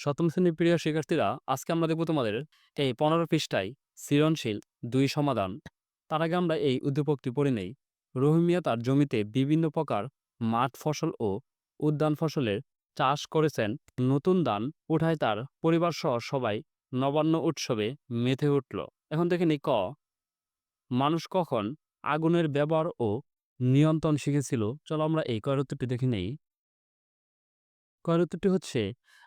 সপ্তম শ্রেণির প্রিয় শিক্ষার্থীরা, আজকে আমরা দেখব তোমাদের এই পনেরো পৃষ্ঠায় সৃজনশীল দুই সমাধান। তার আগে আমরা এই উদ্দীপকটি পড়ে নেই। রহিমিয়া তার জমিতে বিভিন্ন প্রকার মাঠ ফসল ও উদ্যান ফসলের চাষ করেছেন। নতুন ধান উঠায় তার পরিবার সহ সবাই নবান্ন উৎসবে মেতে উঠল। এখন দেখে নি ক। মানুষ কখন আগুনের ব্যবহার ও নিয়ন্ত্রণ শিখেছিল? চলো আমরা এই কয়রত্বটি দেখে নেই। কয়রত্বটি হচ্ছে,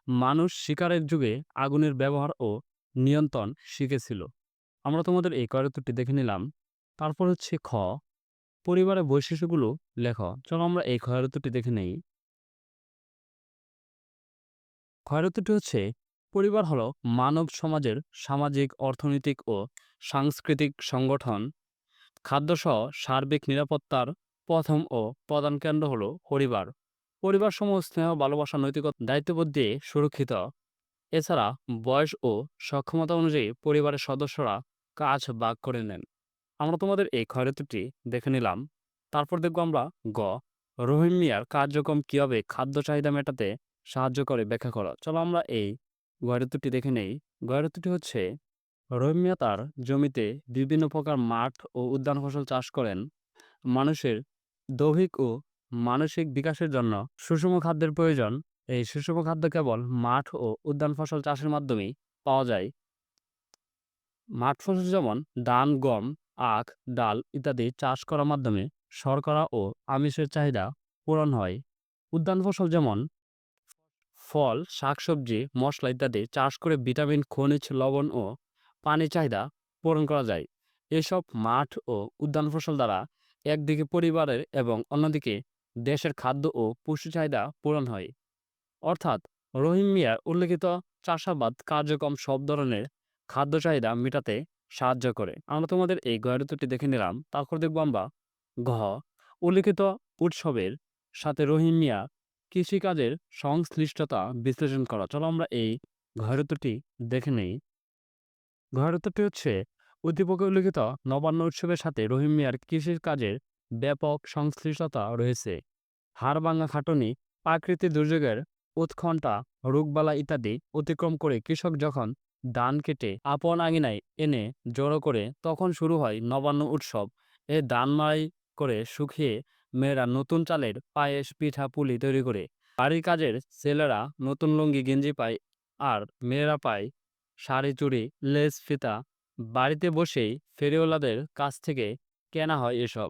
মানুষ শিকারের যুগে আগুনের ব্যবহার ও নিয়ন্ত্রণ শিখেছিল। আমরা তোমাদের এই কয়রত্বটি দেখে নিলাম। তারপর হচ্ছে খ পরিবারের বৈশিষ্ট্যগুলো লেখ। চলো আমরা এই ক্ষয়রত্বটি দেখে নেই। ক্ষয়রত্বটি হচ্ছে, পরিবার হলো মানব সমাজের সামাজিক, অর্থনৈতিক ও সাংস্কৃতিক সংগঠন। খাদ্যসহ সার্বিক নিরাপত্তার প্রথম ও প্রধান কেন্দ্র হলো পরিবার। পরিবার সমূহ, স্নেহ, ভালোবাসা, নৈতিকতা, দায়িত্ববোধ দিয়ে সুরক্ষিত। এছাড়া বয়স ও সক্ষমতা অনুযায়ী পরিবারের সদস্যরা কাজ ভাগ করে নেন। আমরা তোমাদের এই ক্ষয়রত্বটি দেখে নিলাম। তারপর দেখব আমরা গ, রহিম মিয়ার কার্যক্রম কীভাবে খাদ্য চাহিদা মেটাতে সাহায্য করে ব্যাখ্যা করা। চলো আমরা এই গয়রত্বটি দেখে নেই। গয়রত্বটি হচ্ছে, রহিম মিয়া তার জমিতে বিভিন্ন প্রকার মাঠ ও উদ্যান ফসল চাষ করেন। মানুষের দৈহিক ও মানসিক বিকাশের জন্য সুষম খাদ্যের প্রয়োজন। এই সুষম খাদ্য কেবল মাঠ ও উদ্যান ফসল চাষের মাধ্যমেই পাওয়া যায়। মাঠ ফসল যেমন ধান, গম, আখ, ডাল ইত্যাদি চাষ করার মাধ্যমে শর্করা ও আমিষের চাহিদা পূরণ হয়। উদ্যান ফসল যেমন ফল, শাকসবজি, মশলা ইত্যাদি চাষ করে ভিটামিন, খনিজ, লবণ ও পানি চাহিদা পূরণ করা যায়। এসব মাঠ ও উদ্যান ফসল দ্বারা একদিকে পরিবারের এবং অন্যদিকে দেশের খাদ্য ও পুষ্টি চাহিদা পূরণ হয়। অর্থাৎ রহিম মিয়ার উল্লেখিত চাষাবাদ কার্যক্রম সব ধরনের খাদ্য চাহিদা মেটাতে সাহায্য করে। আমরা তোমাদের এই গয়রত্বটি দেখে নিলাম। তারপর দেখব আমরা ঘ, উল্লেখিত উৎসবের সাথে রহিম মিয়া কৃষিকাজের সংশ্লিষ্টতা বিশ্লেষণ করা। চলো আমরা এই ঘয়রত্বটি দেখে নেই। ঘয়রত্বটি হচ্ছে উদ্দীপকে উল্লেখিত নবান্ন উৎসবের সাথে রহিম মিয়ার কৃষির কাজের ব্যাপক সংশ্লিষ্টতা রয়েছে। হাড়ভাঙা খাটনি, প্রাকৃতিক দুর্যোগের উৎকণ্ঠা, রোগবালা ইত্যাদি অতিক্রম করে কৃষক যখন ধান কেটে আপন আঙিনায় এনে জড়ো করে তখন শুরু হয় নবান্ন উৎসব। এ ধান মাড়াই করে শুকিয়ে মেয়েরা নতুন চালের পায়েস, পিঠা, পুলি তৈরি করে। বাড়ির কাজের ছেলেরা নতুন লুঙ্গি, গেঞ্জি পায় আর মেয়েরা পায় শাড়ি, চুড়ি, লেস, ফিতা। বাড়িতে বসেই ফেরিওয়ালাদের কাছ থেকে কেনা হয় এসব।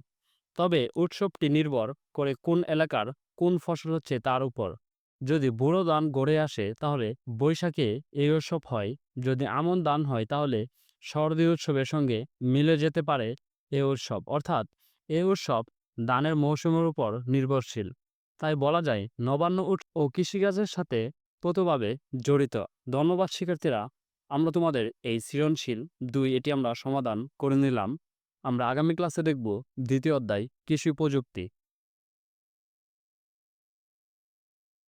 তবে উৎসবটি নির্ভর করে কোন এলাকার কোন ফসল হচ্ছে তার উপর। যদি বুড়ো ধান গড়ে আসে, তাহলে বৈশাখে এই উৎসব হয়। যদি আমন ধান হয়, তাহলে শরদী উৎসবের সঙ্গে মিলে যেতে পারে এ উৎসব। অর্থাৎ এই উৎসব দানের মৌসুমের উপর নির্ভরশীল। তাই বলা যায়, নবান্ন উৎ ও কৃষিকাজের সাথে প্রতভাবে জড়িত। ধন্যবাদ, শিক্ষার্থীরা। আমরা তোমাদের এই সৃজনশীল দুই এটি আমরা সমাধান করে নিলাম। আমরা আগামী ক্লাসে দেখব দ্বিতীয় অধ্যায় কৃষি প্রযুক্তি।